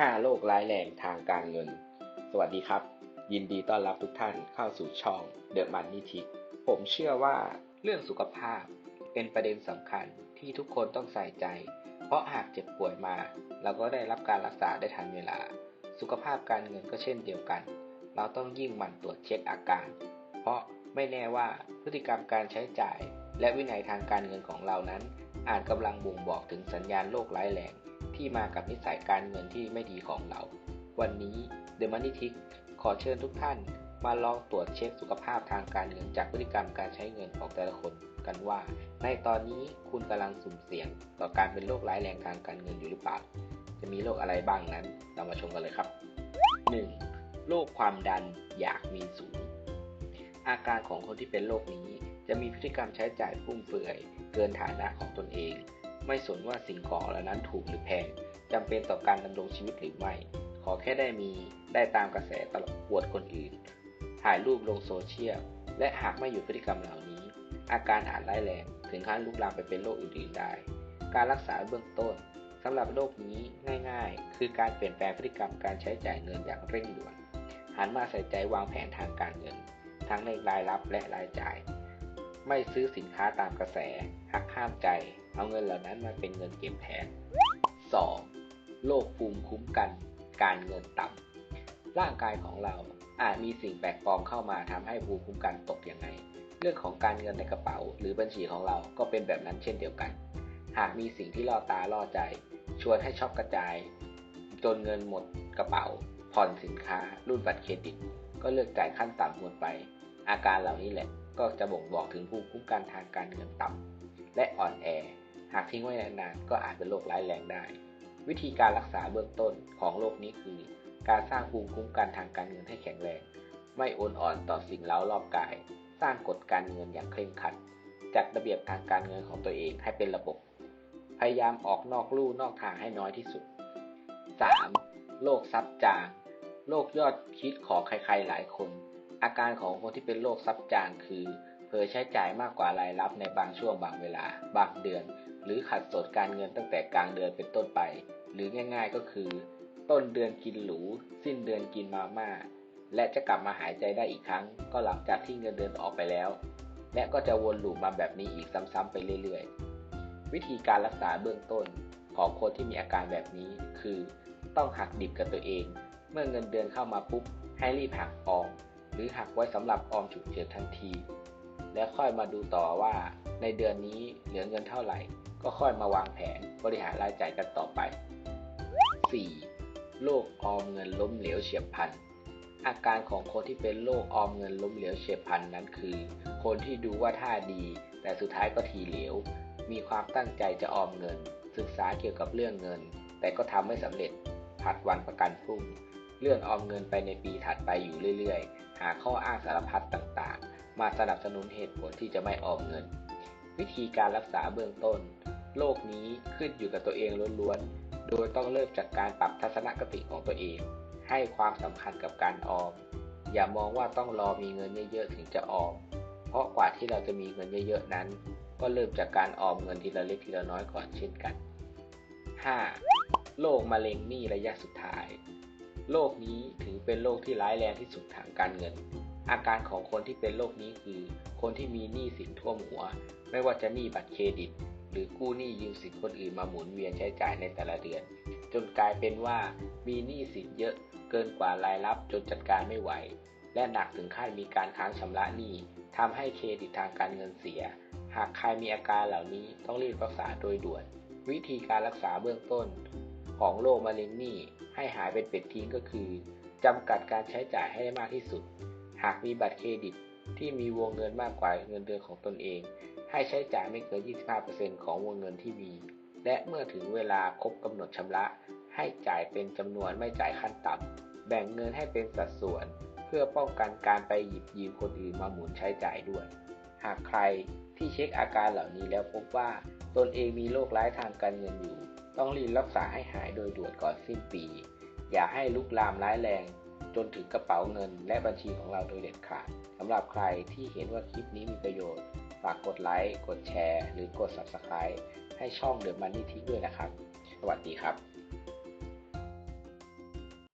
5 โรคร้ายแรงทางการเงิน สวัสดีครับ ยินดีต้อนรับทุกท่านเข้าสู่ช่อง The Money Tick ผมเชื่อว่าเรื่องสุขภาพเป็นประเด็นสำคัญที่ทุกคนต้องใส่ใจ เพราะหากเจ็บป่วยมา เราก็ได้รับการรักษาได้ทันเวลา สุขภาพการเงินก็เช่นเดียวกัน เราต้องยิ่งหมั่นตรวจเช็คอาการ เพราะไม่แน่ว่าพฤติกรรมการใช้จ่าย และวินัยทางการเงินของเรานั้นอาจกำลังบ่งบอกถึงสัญญาณโรคร้ายแรง ที่มากับนิสัยการเงินที่ไม่ดีของเรา วันนี้ The Money Tick ขอเชิญทุกท่านมาลองตรวจเช็คสุขภาพทางการเงินจากพฤติกรรมการใช้เงินของแต่ละคนกันว่า ในตอนนี้คุณกำลังสุ่มเสี่ยง ต่อการเป็นโรคร้ายแรงทางการเงินอยู่หรือเปล่า จะมีโรคอะไรบ้างนั้น เรามาชมกันเลยครับ 1. โรคความดันอยากมีสูง อาการของคนที่เป็นโรคนี้ จะมีพฤติกรรมใช้จ่ายฟุ่มเฟือย เกินฐานะของตนเอง ไม่สนว่าสิ่งของเหล่านั้นถูกหรือแพงจำเป็นต่อการดำรงชีวิตหรือไม่ ขอแค่ได้มีได้ตามกระแสตลบอวดคนอื่น ถ่ายรูปลงโซเชียล และหากไม่หยุดพฤติกรรมเหล่านี้ อาการอาจร้ายแรง ถึงขั้นลุกลามไปเป็นโรคอื่นๆได้ การรักษาเบื้องต้นสำหรับโรคนี้ง่ายๆ คือการเปลี่ยนแปลงพฤติกรรมการใช้จ่ายเงินอย่างเร่งด่วน หันมาใส่ใจวางแผนทางการเงิน ทั้งในรายรับและรายจ่าย ไม่ซื้อสินค้าตามกระแส หักห้ามใจ เอาเงินเหล่านั้นมาเป็นเงินเก็บแทน 2. โรคภูมิคุ้มกัน การเงินต่ำร่างกายของเราอาจมีสิ่งแปลกปลอมเข้ามาทำให้ภูมิคุ้มกันตกยังไง เรื่องของการเงินในกระเป๋า หรือบัญชีของเราก็เป็นแบบนั้นเช่นเดียวกัน หากมีสิ่งที่ล่อตาล่อใจ ชวนให้ช็อปกระจาย จนเงินหมดกระเป๋า ผ่อนสินค้า รุ่นบัตรเครดิต ก็เลือกจ่ายขั้นต่ำหมดไป อาการเหล่านี้แหละ ก็จะบ่งบอกถึงภูมิคุ้มกันทางการเงินต่ำและอ่อนแอ หากทิ้งไว้นานๆก็อาจเป็นโรคร้ายแรงได้ วิธีการรักษาเบื้องต้นของโรคนี้คือ การสร้างภูมิคุ้มกันทางการเงินให้แข็งแรง ไม่โอนอ่อนต่อสิ่งเล้ารอบกาย สร้างกฎการเงินอย่างเคร่งครัด จัดระเบียบทางการเงินของตัวเองให้เป็นระบบ พยายามออกนอกลู่นอกทางให้น้อยที่สุด 3. โรคซับจางโรคยอดคิดของใครๆหลายคน อาการของคนที่เป็นโรคซับจางคือเผลอใช้จ่ายมากกว่ารายรับในบางช่วงบางเวลา บางเดือน หรือขัดสนการเงินตั้งแต่กลางเดือนเป็นต้นไป หรือง่าย ๆก็คือ ต้นเดือนกินหรู สิ้นเดือนกินมาม่า และจะกลับมาหายใจได้อีกครั้ง ก็หลังจากที่เงินเดือนออกไปแล้ว และก็จะวนลูปมาแบบนี้อีกซ้ำๆไปเรื่อยๆ วิธีการรักษาเบื้องต้นของคนที่มีอาการแบบนี้คือ ต้องหักดิบกับตัวเอง เมื่อเงินเดือนเข้ามาปุ๊บให้รีบหักออมห รือหักไว้สำหรับออมฉุกเฉินทันที แล้วค่อยมาดูต่อว่าในเดือนนี้เหลือเงินเท่าไหร่ ก็ค่อยมาวางแผนบริหารรายจ่ายกันต่อไป 4. โรคออมเงินล้มเหลวเฉียบพลัน อาการของคนที่เป็นโรคออมเงินล้มเหลวเฉียบพลันนั้นคือ คนที่ดูว่าท่าดี แต่สุดท้ายก็ทีเหลว มีความตั้งใจจะออมเงิน ศึกษาเกี่ยวกับเรื่องเงิน แต่ก็ทำไม่สำเร็จผัดวันประกันพรุ่ง เลื่อนออมเงินไปในปีถัดไปอยู่เรื่อยๆ หาข้ออ้างสารพัดต่างๆ มาสนับสนุนเหตุผลที่จะไม่ออมเงิน วิธีการรักษาเบื้องต้น โรคนี้ขึ้นอยู่กับตัวเองล้วนๆ โดยต้องเริ่มจากการปรับทัศนคติของตัวเอง ให้ความสำคัญกับการออม อย่ามองว่าต้องรอมีเงินเยอะๆถึงจะออม เพราะกว่าที่เราจะมีเงินเยอะๆนั้น ก็เริ่มจากการออมเงินทีละเล็กทีละน้อยก่อนเช่นกัน 5. โรคมะเร็งหนี้ระยะสุดท้าย โรคนี้ถือเป็นโรคที่ร้ายแรงที่สุดทางการเงิน อาการของคนที่เป็นโรคนี้คือ คนที่มีหนี้สินท่วมหัว ไม่ว่าจะหนี้บัตรเครดิต หรือกู้หนี้ยืมสินคนอื่นมาหมุนเวียนใช้จ่ายในแต่ละเดือน จนกลายเป็นว่ามีหนี้สินเยอะเกินกว่ารายรับจนจัดการไม่ไหว และหนักถึงขั้นมีการค้างชำระหนี้ทำให้เครดิตทางการเงินเสีย หากใครมีอาการเหล่านี้ต้องรีบรักษาโดยด่วน วิธีการรักษาเบื้องต้น ของโรคมะเร็งนี้ให้หายเป็นเป็ดทิ้งก็คือจำกัดการใช้จ่ายให้ได้มากที่สุด หากมีบัตรเครดิตที่มีวงเงินมากกว่าเงินเดือนของตนเอง ให้ใช้จ่ายไม่เกิน 25%ของวงเงินที่มี และเมื่อถึงเวลาครบกำหนดชำระ ให้จ่ายเป็นจำนวนไม่จ่ายขั้นต่ำแบ่งเงินให้เป็นสัดส่วน เพื่อป้องกันการไปหยิบยืมคนอื่นมาหมุนใช้จ่ายด้วย หากใครที่เช็คอาการเหล่านี้แล้วพบว่าตนเองมีโรคร้ายทางการเงินอยู่ ต้องรีบรักษาให้หายโดยด่วนก่อนสิ้นปี อย่าให้ลุกลามร้ายแรง จนถึงกระเป๋าเงิน และบัญชีของเราโดยเด็ดขาดสำหรับใครที่เห็นว่าคลิปนี้มีประโยชน์ ฝากกดไลค์ กดแชร์ หรือกด Subscribe ให้ช่อง The Money Tick ด้วยนะครับ สวัสดีครับ